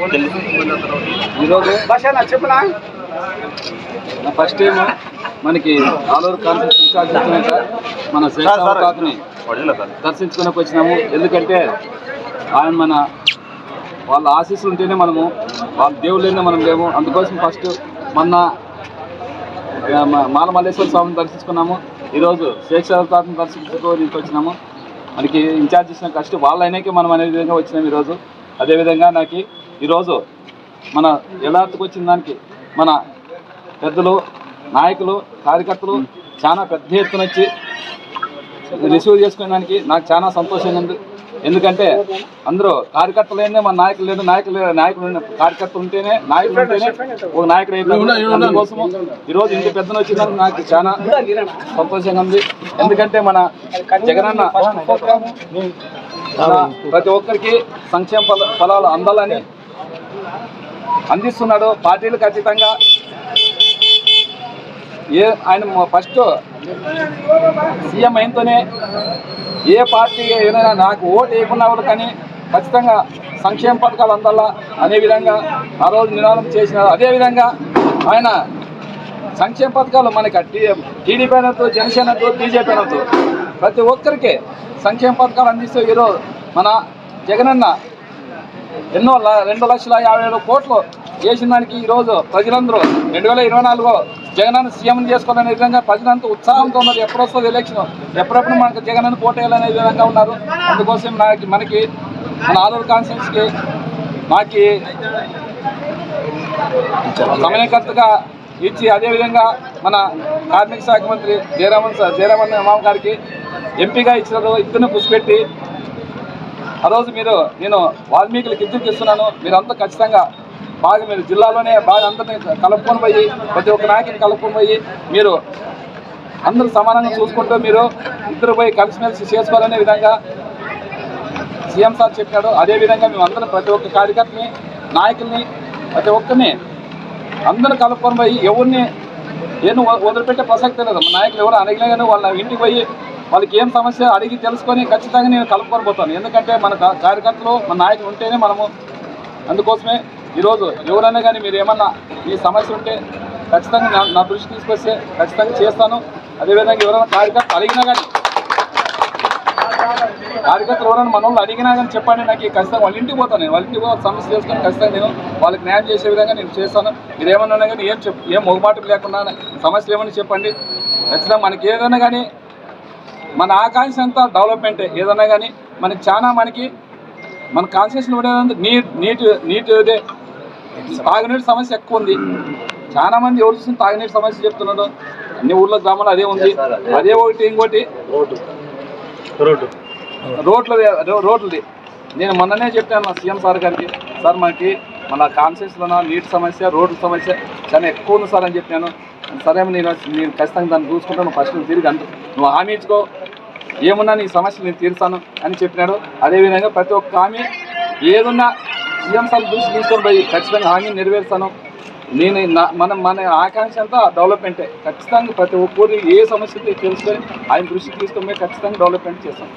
ఈరోజు నా first time మనకి ఆలూరు కాన్ఫరెన్స్ ఇన్ఛార్జ్ మన శ్రీకాకుని దర్శించుకునే వచ్చినాము. ఎందుకంటే ఆయన మన వాళ్ళ ఆశీస్సులు ఉంటేనే మనము వాళ్ళ దేవుళ్ళైనా మనం లేము. అందుకోసం ఫస్ట్ మొన్న ఆ, మ- మాల మల్లేశ్వర స్వామిని దర్శించుకున్నాము. ఈరోజు శేషావతారం దర్శించుకోవడానికి వచ్చినాము మనకి ఇన్ఛార్జ్ ఇచ్చిన కష్టం వాళ్ళ అయినాకే మనం అనే విధంగా వచ్చినాం ఈరోజు. అదేవిధంగా నాకు ఈరోజు మన ఎలాంటికి వచ్చిన దానికి మన పెద్దలు నాయకులు కార్యకర్తలు చాలా పెద్ద ఎత్తున వచ్చి రిసీవ్ చేసుకోవడానికి నాకు చాలా సంతోషంగా ఉంది. ఎందుకంటే అందరూ కార్యకర్తలు ఏందే మన నాయకులు లేదు నాయకులు నాయకులు కార్యకర్తలు ఉంటేనే నాయకులు ఉంటేనే ఒక నాయకుడు అయిపోయింది అందుకోసము ఈరోజు ఇంత పెద్దన వచ్చిందని నాకు చాలా సంతోషంగా ఉంది. ఎందుకంటే మన జగనన్న ప్రతి ఒక్కరికి సంక్షేమ ఫల ఫలాలు అందాలని అందిస్తున్నాడు పార్టీలు ఖచ్చితంగా. ఏ ఆయన ఫస్ట్ సీఎం అయినతోనే ఏ పార్టీ ఏదైనా నాకు ఓటు వేయకుండా కూడా కానీ ఖచ్చితంగా సంక్షేమ పథకాలు అందాలా అనే విధంగా ఆ రోజు నినాదం చేసినారు. అదేవిధంగా ఆయన సంక్షేమ పథకాలు మనకి టీడీపీ అనొద్దు జనసేన అనొద్దు బీజేపీ అనొద్దు ప్రతి ఒక్కరికి సంక్షేమ పథకాలు అందిస్తూ ఈరోజు మన జగనన్న ఎన్నో ల- రెండు లక్షల యాభై ఏడు కోట్లు చేసిన దానికి ఈరోజు ప్రజలందరూ రెండు వేల ఇరవై నాలుగులో జగనన్న సీఎం చేసుకోవాలనే విధంగా ప్రజలంతా ఉత్సాహంతో ఉన్నారు. ఎప్పుడు వస్తుంది ఎలక్షన్ ఎప్పుడెప్పుడు మనకు జగనన్న పోటేయాలనే విధంగా ఉన్నారు. అందుకోసం నాకు మనకి మన ఆధార్ కాన్స్టిట్యూన్సీకి మాకి సమయకర్తగా ఇచ్చి అదేవిధంగా మన కార్మిక శాఖ మంత్రి జయరామన్ జయరామన్ మామ గారికి ఎంపీగా ఇచ్చినారు ఇద్దరిని కూర్చిపెట్టి ఆ రోజు మీరు నేను వాల్మీకులకు ఇద్దరికి ఇస్తున్నాను మీరంతా ఖచ్చితంగా బాగా మీరు జిల్లాలోనే బాగా అందరినీ కలుపుకొని పోయి ప్రతి ఒక్క నాయకుని కలుపుకొని పోయి మీరు అందరూ సమానంగా చూసుకుంటూ మీరు ఇద్దరు పోయి కలిసిమెలిసి చేసుకోవాలనే విధంగా సీఎం సార్ చెప్పాడు. అదేవిధంగా మేము అందరం ప్రతి ఒక్క కార్యకర్తని నాయకుల్ని ప్రతి ఒక్కరిని అందరూ కలుపుకొని పోయి ఎవరిని ఏం వదిలిపెట్టే ప్రసక్తి లేదు. మా నాయకులు ఎవరు అనగలే కానీ వాళ్ళ ఇంటికి పోయి వాళ్ళకి ఏం సమస్య అడిగి తెలుసుకొని ఖచ్చితంగా నేను కలుపుకొని పోతాను ఎందుకంటే మన కార్యకర్తలు మన నాయకులు ఉంటేనే మనము అందుకోసమే ఈరోజు ఎవరైనా కానీ మీరు ఏమన్నా మీ సమస్య ఉంటే ఖచ్చితంగా నా నా దృష్టి తీసుకొస్తే ఖచ్చితంగా చేస్తాను. అదేవిధంగా ఎవరైనా కార్యకర్త అడిగినా కానీ కార్యకర్తలు ఎవరైనా మన వాళ్ళు అడిగినా కానీ చెప్పండి నాకు ఖచ్చితంగా వాళ్ళ ఇంటికి పోతాను నేను. వాళ్ళ ఇంటికి సమస్య చేసుకొని ఖచ్చితంగా నేను వాళ్ళకి న్యాయం చేసే విధంగా నేను చేస్తాను. మీరు ఏమన్నా కానీ ఏం చెప్ ఏం మొగమాటం లేకుండా సమస్యలు ఏమని చెప్పండి. ఖచ్చితంగా మనకి ఏదైనా కానీ మన ఆకాంక్ష అంతా డెవలప్మెంటే ఏదైనా కానీ మనకి చాలా మనకి మన కాన్స్టిట్యూషన్ ఉండేదంటే నీట్ నీటి నీటి ఇదే తాగునీటి సమస్య ఎక్కువ ఉంది. చాలా మంది ఎవరు చూసిన తాగునీటి సమస్య చెప్తున్నారు. అన్ని ఊర్లో గ్రామాలు అదే ఉంది. అదే ఒకటి ఇంకోటి. రోడ్లు రోడ్లది నేను మొన్ననే చెప్పాను మా సీఎం సార్ గారికి. సార్ మనకి మన కాన్షియస్లో నీటి సమస్య రోడ్ల సమస్య చాలా ఎక్కువ ఉంది సార్ అని చెప్పాను. సరే నేను నేను ఖచ్చితంగా దాన్ని చూసుకుంటాను. ఫస్ట్ తిరిగి అంత నువ్వు హామీ ఇచ్చుకో. ఏమున్నా నీ సమస్య నేను తీరుస్తాను అని చెప్పినాడు. అదేవిధంగా ప్రతి ఒక్క హామీ ఏదున్నా సీఎం సార్ దృష్టి తీసుకొని పోయి ఖచ్చితంగా హామీ నెరవేరుస్తాను. నేను నా- మన మన ఆకాంక్ష అంతా డెవలప్మెంటే. ఖచ్చితంగా ప్రతి ఒక్కరి ఏ సమస్య తెలుసుకొని ఆయన దృష్టికి తీసుకొని ఖచ్చితంగా డెవలప్మెంట్ చేస్తాం.